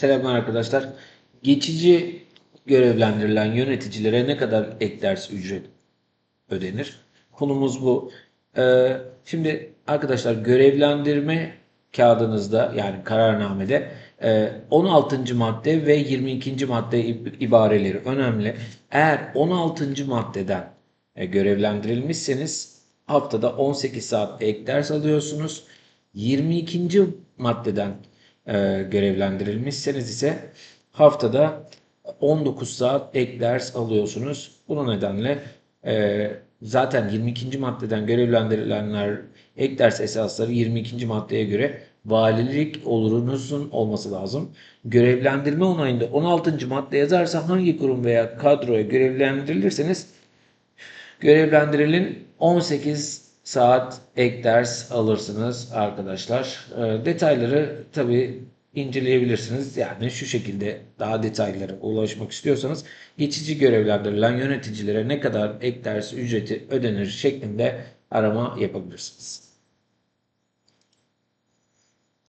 Selamlar arkadaşlar. Geçici görevlendirilen yöneticilere ne kadar ek ders ücret ödenir? Konumuz bu. Ee, şimdi arkadaşlar görevlendirme kağıdınızda yani kararnamede e, 16. madde ve 22. madde ib- ibareleri önemli. Eğer 16. maddeden e, görevlendirilmişseniz haftada 18 saat ek ders alıyorsunuz. 22. maddeden e, görevlendirilmişseniz ise haftada 19 saat ek ders alıyorsunuz. Bu nedenle e, zaten 22. maddeden görevlendirilenler ek ders esasları 22. maddeye göre valilik olurunuzun olması lazım. Görevlendirme onayında 16. madde yazarsa hangi kurum veya kadroya görevlendirilirseniz görevlendirilin 18 saat ek ders alırsınız arkadaşlar. Ee, detayları tabi inceleyebilirsiniz. Yani şu şekilde daha detaylara ulaşmak istiyorsanız geçici görevlendirilen yöneticilere ne kadar ek ders ücreti ödenir şeklinde arama yapabilirsiniz.